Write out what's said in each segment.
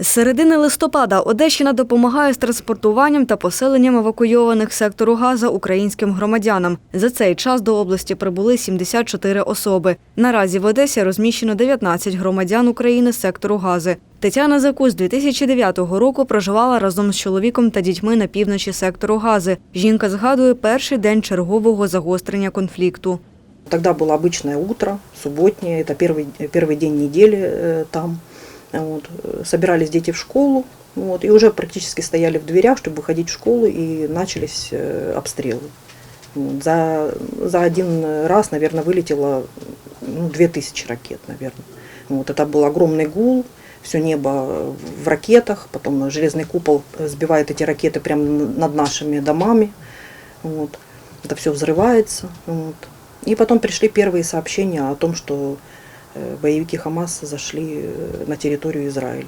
З середини листопада Одещина допомагає з транспортуванням та поселенням евакуйованих з сектору Газа українським громадянам. За цей час до області прибули 74 особи. Наразі в Одесі розміщено 19 громадян України з сектору Гази. Тетяна Закусь з 2009 року проживала разом з чоловіком та дітьми на півночі сектору Гази. Жінка згадує перший день чергового загострення конфлікту. Тогда было обычное утро, субботнее, это первый, первый день недели э, там. Вот. э, Собирались дети в школу, вот, и уже практически стояли в дверях, чтобы выходить в школу, и начались э, обстрелы. За, за один раз, наверное, вылетело ну, 2000 ракет, наверное. Вот. Это был огромный гул, все небо в ракетах, потом железный купол сбивает эти ракеты прямо над нашими домами. Вот. Это все взрывается. Вот. И потом пришли первые сообщения о том, что боевики Хамас зашли э, на территорию Израиля.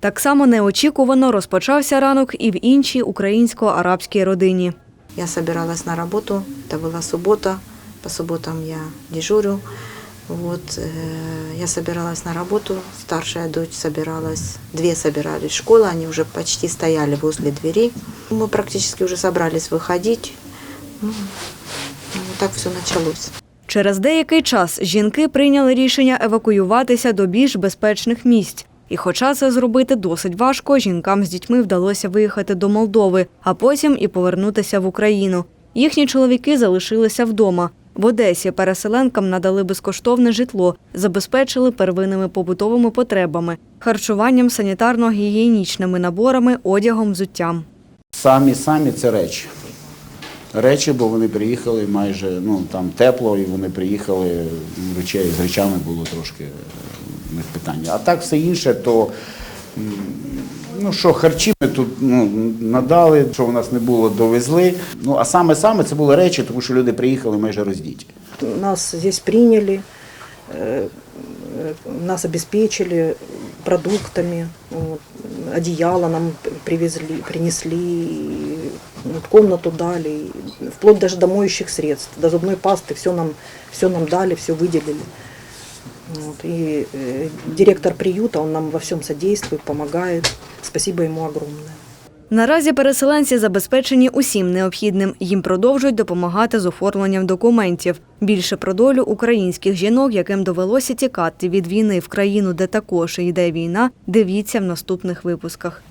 Так само неочікувано розпочався ранок і в іншій українсько-арабській родині. Я собиралась на работу, это была суббота, по субботам я дежурю. Вот, э, я собиралась на работу, старшая дочь собиралась, две собирались в школу, они уже почти стояли возле двери. Мы практически уже собрались выходить. Ну, вот так все началось. Через деякий час жінки прийняли рішення евакуюватися до більш безпечних місць. І хоча це зробити досить важко, жінкам з дітьми вдалося виїхати до Молдови, а потім і повернутися в Україну. Їхні чоловіки залишилися вдома. В Одесі переселенкам надали безкоштовне житло, забезпечили первинними побутовими потребами, харчуванням, санітарно-гігієнічними наборами, одягом, взуттям. Самі самі це речі. Речі, бо вони приїхали майже ну там тепло, і вони приїхали речей з речами було трошки е, в них питання. А так все інше, то ну що, харчі ми тут ну, надали, що у нас не було, довезли. Ну а саме саме це були речі, тому що люди приїхали майже роздіті. Нас здесь приняли, э, э, нас обеспечили продуктами, вот, одеяло нам привезли, принесли, комнату дали, вплоть даже до моющих средств, до зубной пасты, все нам, все нам дали, все выделили. Вот, и э, директор приюта, он нам во всем содействует, помогает. Спасибо ему огромное. Наразі переселенці забезпечені усім необхідним. Їм продовжують допомагати з оформленням документів. Більше про долю українських жінок, яким довелося тікати від війни в країну, де також йде війна, дивіться в наступних випусках.